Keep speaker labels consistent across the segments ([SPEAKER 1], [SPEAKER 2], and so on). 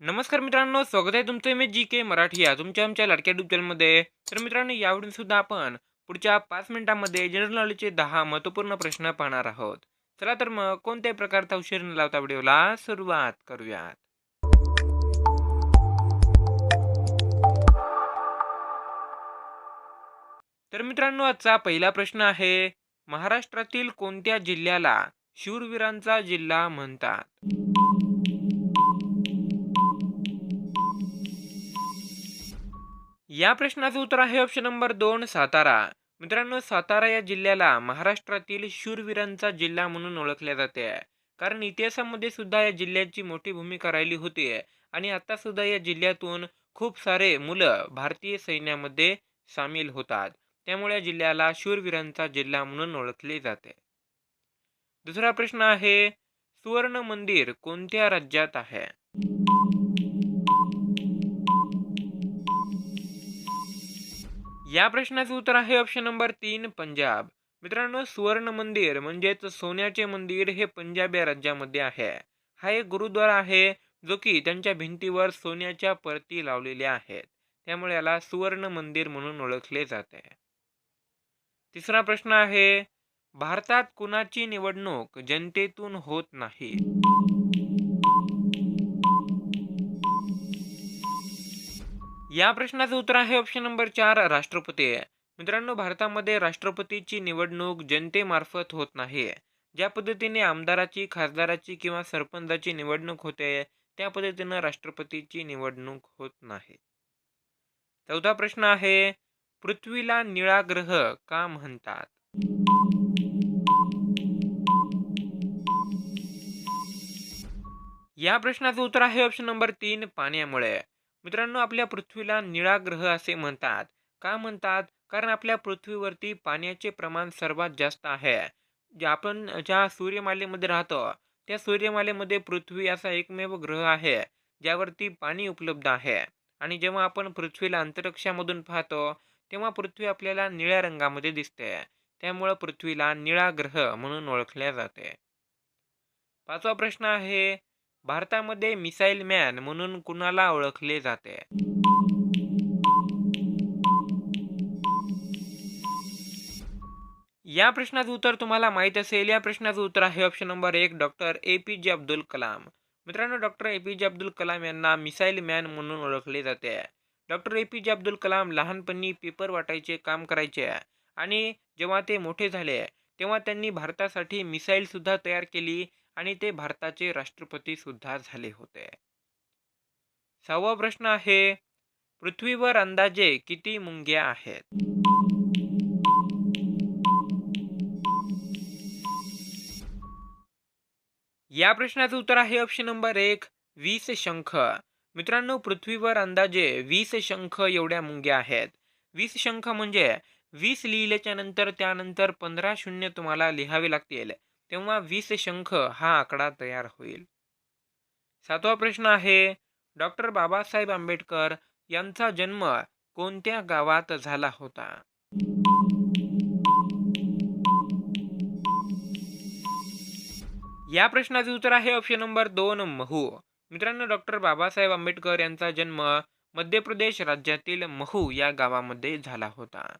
[SPEAKER 1] नमस्कार मित्रांनो स्वागत आहे तुमचं मी जी के मराठी या तुमच्या आमच्या लाडक्या युट्यूब चॅनलमध्ये तर मित्रांनो यावरून सुद्धा आपण पुढच्या पाच मिनिटांमध्ये जनरल नॉलेजचे दहा महत्त्वपूर्ण प्रश्न पाहणार आहोत. चला तर मग कोणत्याही प्रकारचा उशीर न लावता व्हिडिओला सुरुवात करूयात. तर मित्रांनो आजचा पहिला प्रश्न आहे महाराष्ट्रातील कोणत्या जिल्ह्याला शूरवीरांचा जिल्हा म्हणतात? या प्रश्नाचं उत्तर आहे ऑप्शन नंबर दोन सातारा. मित्रांनो सातारा या जिल्ह्याला महाराष्ट्रातील शूरवीरांचा जिल्हा म्हणून ओळखले जाते. कारण इतिहासामध्ये सुद्धा या जिल्ह्याची मोठी भूमिका राहिली होती. आणि आता सुद्धा या जिल्ह्यातून खूप सारे मुलं भारतीय सैन्यामध्ये सामील होतात. त्यामुळे या जिल्ह्याला शूरवीरांचा जिल्हा म्हणून ओळखले जाते. दुसरा प्रश्न आहे सुवर्ण मंदिर कोणत्या राज्यात आहे? या प्रश्नाचं उत्तर आहे ऑप्शन नंबर तीन पंजाब. मित्रांनो सुवर्ण मंदिर म्हणजेच सोन्याचे मंदिर हे पंजाब या राज्यामध्ये आहे. हा एक गुरुद्वारा आहे जो की त्यांच्या भिंतीवर सोन्याच्या परती लावलेल्या आहेत. त्यामुळे याला सुवर्ण मंदिर म्हणून ओळखले जाते. तिसरा प्रश्न आहे भारतात कुणाची निवडणूक जनतेतून होत नाही? या प्रश्नाचं उत्तर आहे ऑप्शन नंबर चार राष्ट्रपती. मित्रांनो भारतामध्ये राष्ट्रपतीची निवडणूक जनतेमार्फत होत नाही. ज्या पद्धतीने आमदाराची खासदाराची किंवा सरपंचाची निवडणूक होते त्या पद्धतीनं राष्ट्रपतीची निवडणूक होत नाही. चौथा प्रश्न आहे पृथ्वीला निळा ग्रह का म्हणतात? या प्रश्नाचं उत्तर आहे ऑप्शन नंबर तीन पाण्यामुळे. मित्रांनो आपल्या पृथ्वीला निळा ग्रह असे म्हणतात. का म्हणतात? कारण आपल्या पृथ्वीवरती पाण्याचे प्रमाण सर्वात जास्त आहे. जे आपण ज्या सूर्यमालेमध्ये राहतो त्या सूर्यमालेमध्ये पृथ्वी असा एकमेव ग्रह आहे ज्यावरती पाणी उपलब्ध आहे. आणि जेव्हा आपण पृथ्वीला अंतरिक्षामधून पाहतो तेव्हा पृथ्वी आपल्याला निळ्या रंगामध्ये दिसते. त्यामुळं पृथ्वीला निळा ग्रह म्हणून ओळखले जाते. पाचवा प्रश्न आहे भारतामध्ये मिसाईल मॅन म्हणून कुणाला ओळखले जाते? या प्रश्नाचं उत्तर तुम्हाला माहीत असेल. या प्रश्नाचं उत्तर आहे ऑप्शन नंबर एक doctor A P J Abdul Kalam मित्रांनो doctor A P J Abdul Kalam यांना मिसाईल मॅन म्हणून ओळखले जाते. Doctor A P J Abdul Kalam लहानपणी पेपर वाटायचे काम करायचे आणि जेव्हा ते मोठे झाले तेव्हा त्यांनी भारतासाठी मिसाईलसुद्धा तयार केली. आणि ते भारताचे राष्ट्रपती सुद्धा झाले होते. सहावा प्रश्न आहे पृथ्वीवर अंदाजे किती मुंग्या आहेत? या प्रश्नाचं उत्तर आहे ऑप्शन नंबर एक वीस शंख. मित्रांनो पृथ्वीवर अंदाजे वीस शंख एवढ्या मुंग्या आहेत. वीस शंख म्हणजे वीस लिहिल्याच्या नंतर त्यानंतर पंधरा शून्य तुम्हाला लिहावे लागतील. तेव्हा वीस शंख हा आकडा तयार होईल. सातवा प्रश्न आहे डॉक्टर बाबासाहेब आंबेडकर यांचा जन्म कोणत्या गावात झाला होता? या प्रश्नाचे उत्तर आहे ऑप्शन नंबर दोन महू. मित्रांनो डॉक्टर बाबासाहेब आंबेडकर यांचा जन्म मध्य प्रदेश राज्यातील महू या गावामध्ये झाला होता.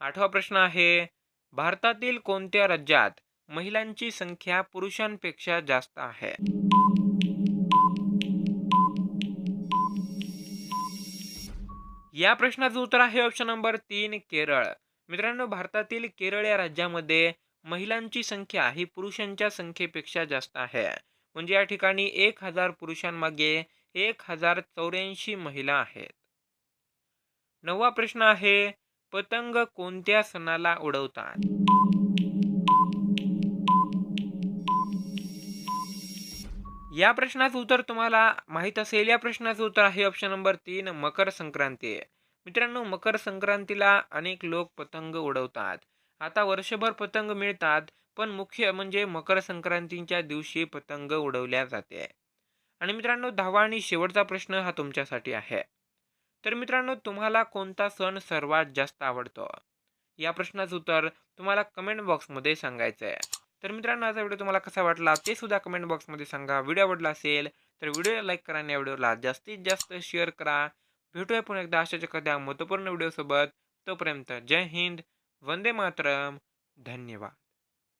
[SPEAKER 1] आठवा प्रश्न आहे भारतातील कोणत्या राज्यात महिलांची संख्या पुरुषांपेक्षा जास्त आहे. या प्रश्नाचं उत्तर आहे ऑप्शन नंबर तीन केरळ. मित्रांनो भारतातील केरळ या राज्यामध्ये महिलांची संख्या ही पुरुषांच्या संख्येपेक्षा जास्त आहे. म्हणजे या ठिकाणी एक हजार पुरुषांमागे एक हजार चौऱ्याऐंशी महिला आहेत. नववा प्रश्न आहे पतंग कोणत्या सणाला उडवतात? या प्रश्नाचं उत्तर तुम्हाला माहीत असेल. या प्रश्नाचं उत्तर आहे ऑप्शन नंबर तीन मकर संक्रांती. मित्रांनो मकर संक्रांतीला अनेक लोक पतंग उडवतात. आता वर्षभर पतंग मिळतात पण मुख्य म्हणजे मकर संक्रांतीच्या दिवशी पतंग उडवल्या जाते. आणि मित्रांनो दहावा आणि शेवटचा प्रश्न हा तुमच्यासाठी आहे. तर मित्रांनो तुम्हाला कोणता सण सर्वात जास्त आवडतो? या प्रश्नाचं उत्तर तुम्हाला कमेंट बॉक्समध्ये सांगायचं आहे तर मित्रांनो आजचा व्हिडिओ तुम्हाला कसा वाटला ते सुद्धा कमेंट बॉक्समध्ये सांगा. व्हिडिओ आवडला असेल तर व्हिडिओ लाईक करा आणि या व्हिडिओला जास्तीत जास्त शेअर करा. भेटूया पुन्हा एकदा अशाच एखाद्या महत्त्वपूर्ण व्हिडिओसोबत. तोपर्यंत जय हिंद वंदे मातरम. धन्यवाद.